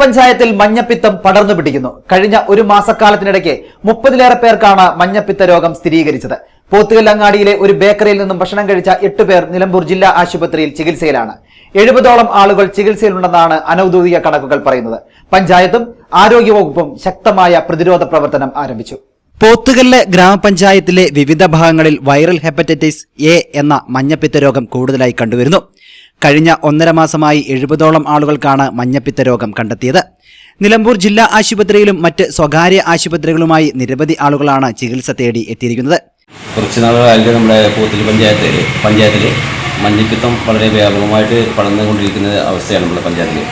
പഞ്ചായത്തിൽ മഞ്ഞപ്പിത്തം പടർന്നു പിടിക്കുന്നു. കഴിഞ്ഞ ഒരു മാസക്കാലത്തിനിടയ്ക്ക് മുപ്പതിലേറെ പേർക്കാണ് മഞ്ഞപ്പിത്ത രോഗം സ്ഥിരീകരിച്ചത്. പോത്തുകല്ലങ്ങാടിയിലെ ഒരു ബേക്കറിയിൽ നിന്നും ഭക്ഷണം കഴിച്ച എട്ട് പേർ നിലമ്പൂർ ജില്ലാ ആശുപത്രിയിൽ ചികിത്സയിലാണ്. എഴുപതോളം ആളുകൾ ചികിത്സയിലുണ്ടെന്നാണ് അനൌദ്യോഗിക കണക്കുകൾ പറയുന്നത്. പഞ്ചായത്തും ആരോഗ്യവകുപ്പും ശക്തമായ പ്രതിരോധ പ്രവർത്തനം ആരംഭിച്ചു. പോത്തുകല്ല് ഗ്രാമപഞ്ചായത്തിലെ വിവിധ ഭാഗങ്ങളിൽ വൈറൽ ഹെപ്പറ്റൈറ്റിസ് എ എന്ന മഞ്ഞപ്പിത്ത രോഗം കൂടുതലായി കണ്ടുവരുന്നു. കഴിഞ്ഞ ഒന്നര മാസമായി എഴുപതോളം ആളുകൾക്കാണ് മഞ്ഞപ്പിത്ത രോഗം കണ്ടെത്തിയത്. നിലമ്പൂർ ജില്ലാ ആശുപത്രിയിലും മറ്റ് സ്വകാര്യ ആശുപത്രികളുമായി നിരവധി ആളുകളാണ് ചികിത്സ തേടി എത്തിയിരിക്കുന്നത്. കുറച്ച് നാളുകളായിട്ട് നമ്മുടെ പൂത്തിൽ പഞ്ചായത്തിൽ പഞ്ചായത്തിൽ മഞ്ഞപ്പിത്തം വളരെ വ്യാപകമായിട്ട് പടർന്നുകൊണ്ടിരിക്കുന്ന അവസ്ഥയാണ് നമ്മുടെ പഞ്ചായത്തിൽ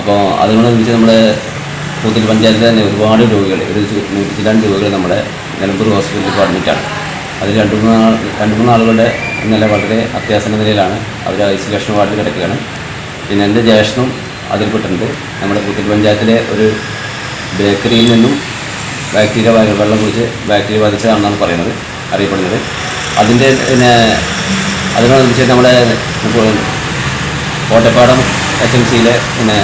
അപ്പോൾ അതിനോടനുസരിച്ച് നമ്മുടെ പൂത്തിൽ പഞ്ചായത്തിൽ തന്നെ ഒരുപാട് രോഗികൾ ഒരു നൂറ്റി രണ്ട് രോഗികൾ നമ്മുടെ നിലമ്പൂർ ഹോസ്പിറ്റലിൽ അഡ്മിറ്റാണ്. അതിൽ രണ്ട് മൂന്ന് രണ്ട് മൂന്ന് ആളുകളുടെ നില വളരെ അത്യാസന്ന നിലയിലാണ് അവർ ഐസൊലേഷൻ വാർഡിൽ കിടക്കുകയാണ്. പിന്നെ എന്റെ ജ്യേഷ്ഠനും അതിൽപ്പെട്ടിട്ടുണ്ട് നമ്മുടെ പൂത്തിൽ പഞ്ചായത്തിലെ ഒരു ബേക്കറിയിൽ നിന്നും ബാക്ടീരിയ വെള്ളം കുടിച്ച് ബാക്ടീരിയ ബാധിച്ചതാണെന്നാണ് പറയുന്നത് അറിയപ്പെടുന്നത്. അതിന്റെ പിന്നെ അതിനോടനുസരിച്ച് നമ്മുടെ കോട്ടപ്പാടം എച്ച് എം സിയിലെ പിന്നെ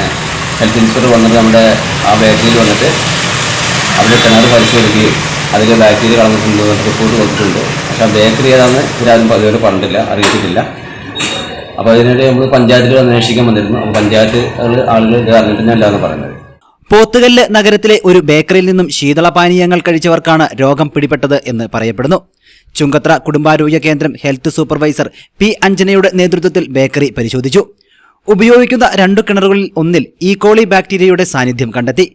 ഹെൽത്ത് ഇൻസ്പെക്ടർ വന്നിട്ട് നമ്മുടെ ആ ബേക്കറിയിൽ വന്നിട്ട് അവിടെ കിണർ പരിശോധിക്കുകയും അതിൽ ബാക്ടീരിയ കളഞ്ഞിട്ടുണ്ട് റിപ്പോർട്ട് കൊടുത്തിട്ടുണ്ട്. പക്ഷേ ആ ബേക്കറി ഏതാണെന്ന് ഇവരാരും ഇതുവരെ പറഞ്ഞിട്ടില്ല അറിയിച്ചിട്ടില്ല. അപ്പോൾ അതിനിടെ നമ്മൾ പഞ്ചായത്തിൽ അന്വേഷിക്കാൻ വന്നിരുന്നു. അപ്പോൾ പഞ്ചായത്ത് ആളുകൾ ഇത് അറിഞ്ഞിട്ടില്ല എന്ന് പറയുന്നത് പോത്തുകല്ല് നഗരത്തിലെ ഒരു ബേക്കറിയിൽ നിന്നും ശീതളപാനീയങ്ങൾ കഴിച്ചവർക്കാണ് രോഗം പിടിപെട്ടത് എന്ന് പറയപ്പെടുന്നു. ചുങ്കത്ര കുടുംബാരോഗ്യ കേന്ദ്രം ഹെൽത്ത് സൂപ്പർവൈസർ പി അഞ്ജനയുടെ നേതൃത്വത്തിൽ ബേക്കറി പരിശോധിച്ചു. ഉപയോഗിക്കുന്ന രണ്ടു കിണറുകളിൽ ഒന്നിൽ ഈകോളി ബാക്ടീരിയയുടെ സാന്നിധ്യം കണ്ടെത്തി.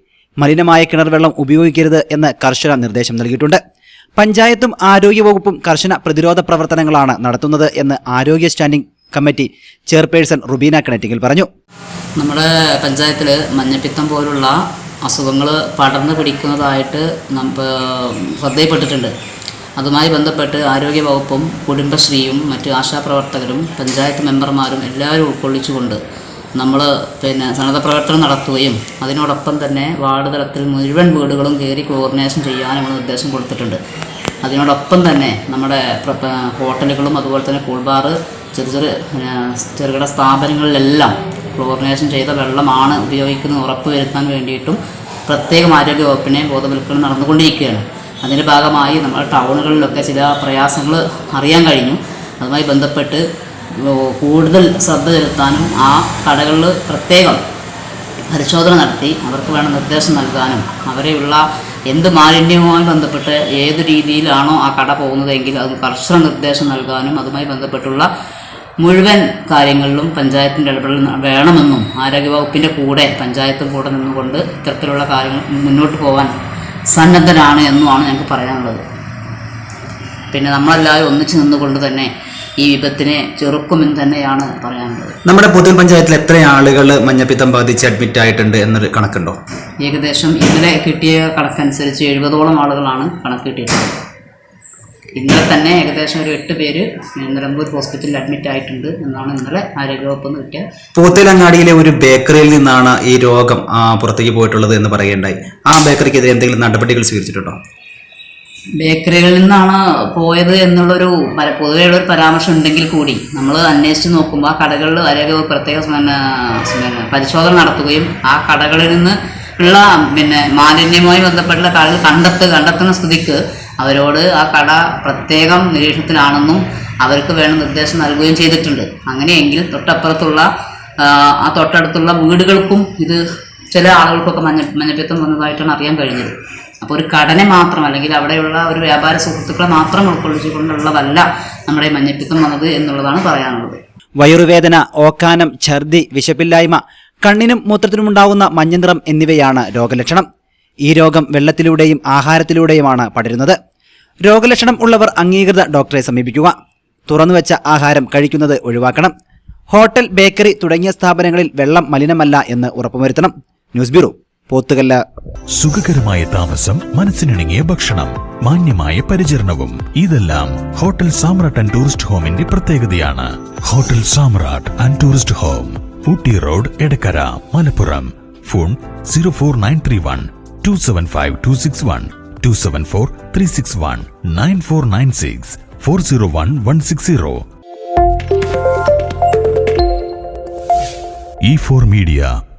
മലിനമായ കിണർ വെള്ളം ഉപയോഗിക്കരുത് എന്ന് കർശന നിർദ്ദേശം നൽകിയിട്ടുണ്ട്. പഞ്ചായത്തും ആരോഗ്യവകുപ്പും കർശന പ്രതിരോധ പ്രവർത്തനങ്ങളാണ് നടത്തുന്നത് എന്ന് ആരോഗ്യ സ്റ്റാൻഡിംഗ് കമ്മിറ്റി ചെയർപേഴ്സൺ റുബീന കിണറ്റിങ്ങിൽ പറഞ്ഞു. നമ്മുടെ പഞ്ചായത്തിൽ മഞ്ഞപ്പിത്തം പോലുള്ള അസുഖങ്ങൾ പടർന്നു പിടിക്കുന്നതായിട്ട് നമുക്ക് ശ്രദ്ധയിൽപ്പെട്ടിട്ടുണ്ട്. അതുമായി ബന്ധപ്പെട്ട് ആരോഗ്യ വകുപ്പും കുടുംബശ്രീയും മറ്റ് ആശാപ്രവർത്തകരും പഞ്ചായത്ത് മെമ്പർമാരും എല്ലാവരും ഉൾക്കൊള്ളിച്ചുകൊണ്ട് നമ്മൾ പിന്നെ സന്നദ്ധ പ്രവർത്തനം നടത്തുകയും അതിനോടൊപ്പം തന്നെ വാർഡ് തലത്തിൽ മുഴുവൻ വീടുകളും കയറി കോർഡിനേഷൻ ചെയ്യാനുള്ള നിർദ്ദേശം കൊടുത്തിട്ടുണ്ട്. അതിനോടൊപ്പം തന്നെ നമ്മുടെ ഹോട്ടലുകളും അതുപോലെ തന്നെ കൂൾബാർ ചെറു ചെറിയ ചെറുകിട സ്ഥാപനങ്ങളിലെല്ലാം ക്ലോറിനേഷൻ ചെയ്ത വെള്ളമാണ് ഉപയോഗിക്കുന്നത് ഉറപ്പ് വരുത്താൻ വേണ്ടിയിട്ടും പ്രത്യേകം ആരോഗ്യ വകുപ്പിനെ ബോധവൽക്കരണം നടന്നുകൊണ്ടിരിക്കുകയാണ്. അതിന്റെ ഭാഗമായി നമ്മുടെ ടൗണുകളിലൊക്കെ ചില പ്രയാസങ്ങൾ അറിയാൻ കഴിഞ്ഞു. അതുമായി ബന്ധപ്പെട്ട് കൂടുതൽ ശ്രദ്ധ ചെലുത്താനും ആ കടകളിൽ പ്രത്യേകം പരിശോധന നടത്തി അവർക്ക് വേണ്ട നിർദ്ദേശം നൽകാനും അവരെയുള്ള എന്ത് മാലിന്യവുമായി ബന്ധപ്പെട്ട് ഏത് രീതിയിലാണോ ആ കട പോകുന്നതെങ്കിൽ അത് കർശന നിർദ്ദേശം നൽകാനും അതുമായി ബന്ധപ്പെട്ടുള്ള മുഴുവൻ കാര്യങ്ങളിലും പഞ്ചായത്തിന്റെ ഇടപെടൽ വേണമെന്നും ആരോഗ്യവകുപ്പിന്റെ കൂടെ പഞ്ചായത്തും കൂടെ നിന്നുകൊണ്ട് ഇത്തരത്തിലുള്ള കാര്യങ്ങൾ മുന്നോട്ട് പോകാൻ സന്നദ്ധരാണ് എന്നുമാണ് ഞങ്ങൾക്ക് പറയാനുള്ളത്. പിന്നെ നമ്മളെല്ലാവരും ഒന്നിച്ച് നിന്നുകൊണ്ട് തന്നെ ഈ വിപത്തിനെ ചെറുക്കുമെന്ന് തന്നെയാണ് പറയാനുള്ളത്. നമ്മുടെ പുതിയ പഞ്ചായത്തിൽ എത്ര ആളുകൾ മഞ്ഞപ്പിത്തം ബാധിച്ച് അഡ്മിറ്റ് ആയിട്ടുണ്ട് എന്നൊരു കണക്കുണ്ടോ? ഏകദേശം ഇന്നലെ കിട്ടിയ കണക്കനുസരിച്ച് എഴുപതോളം ആളുകളാണ് കണക്ക് കിട്ടിയിട്ടുള്ളത്. ഇന്നലെ തന്നെ ഏകദേശം ഒരു എട്ട് പേര് നിലമ്പൂർ ഹോസ്പിറ്റലിൽ അഡ്മിറ്റ് ആയിട്ടുണ്ട് എന്നാണ് ഇന്നലെ ആരോഗ്യവകുപ്പ് നിന്ന് കിട്ടിയ പൂത്തലങ്ങാടിയിലെ ഒരു ബേക്കറിയിൽ നിന്നാണ് ഈ രോഗം പുറത്തേക്ക് പോയിട്ടുള്ളത് എന്ന് പറയുകയുണ്ടായി. ആ ബേക്കറിക്കെതിരെ എന്തെങ്കിലും നടപടികൾ സ്വീകരിച്ചിട്ടുണ്ടോ? ബേക്കറികളിൽ നിന്നാണ് പോയത് എന്നുള്ളൊരു പൊതുവെയുള്ള ഒരു പരാമർശം ഉണ്ടെങ്കിൽ കൂടി നമ്മൾ അന്വേഷിച്ച് നോക്കുമ്പോൾ ആ കടകളിൽ വളരെ പ്രത്യേക പിന്നെ പിന്നെ പരിശോധന നടത്തുകയും ആ കടകളിൽ നിന്ന് ഉള്ള പിന്നെ മാലിന്യവുമായി ബന്ധപ്പെട്ട കടകൾ കണ്ടെത്ത് കണ്ടെത്തുന്ന സ്ഥിതിക്ക് അവരോട് ആ കട പ്രത്യേകം നിരീക്ഷണത്തിലാണെന്നും അവർക്ക് വേണ്ട നിർദ്ദേശം നൽകുകയും ചെയ്തിട്ടുണ്ട്. അങ്ങനെയെങ്കിൽ തൊട്ടപ്പുറത്തുള്ള ആ തൊട്ടടുത്തുള്ള വീടുകൾക്കും ഇത് ചില ആളുകൾക്കൊക്കെ മഞ്ഞ മഞ്ഞപ്പിത്തം വന്നതായിട്ടാണ് അറിയാൻ കഴിഞ്ഞത്. അപ്പോൾ ഒരു കടനെ മാത്രം അല്ലെങ്കിൽ അവിടെയുള്ള ഒരു വ്യാപാര സുഹൃത്തുക്കളെ മാത്രം ഉൾക്കൊള്ളിച്ചുകൊണ്ടുള്ളതല്ല നമ്മുടെ മഞ്ഞപ്പിത്തം വന്നത് എന്നുള്ളതാണ് പറയാനുള്ളത്. വയറുവേദന ഓക്കാനം ഛർദി വിശപ്പില്ലായ്മ കണ്ണിനും മൂത്രത്തിനുമുണ്ടാകുന്ന മഞ്ഞനിറം എന്നിവയാണ് രോഗലക്ഷണം. ഈ രോഗം വെള്ളത്തിലൂടെയും ആഹാരത്തിലൂടെയുമാണ് പടരുന്നത്. രോഗലക്ഷണം ഉള്ളവർ അംഗീകൃത ഡോക്ടറെ സമീപിക്കുക. തുറന്നുവെച്ച ആഹാരം കഴിക്കുന്നത് ഒഴിവാക്കണം. ഹോട്ടൽ ബേക്കറി തുടങ്ങിയ സ്ഥാപനങ്ങളിൽ വെള്ളം മലിനമല്ല എന്ന് ഉറപ്പുവരുത്തണം. News bureau. പോത്തുകല്ല. സുഖകരമായ താമസം മനസ്സിനിണങ്ങിയ ഭക്ഷണം മാന്യമായ പരിചരണവും ഇതെല്ലാം ഹോട്ടൽ സാമ്രാട്ട് ആൻഡ് ടൂറിസ്റ്റ് ഹോമിന്റെ പ്രത്യേകതയാണ്. Hotel Samrat and tourist home Ooty road Edakkara Malappuram. Phone zero four nine three one two seven five two six one two seven four three six one nine four nine six four zero one one six zero. E four media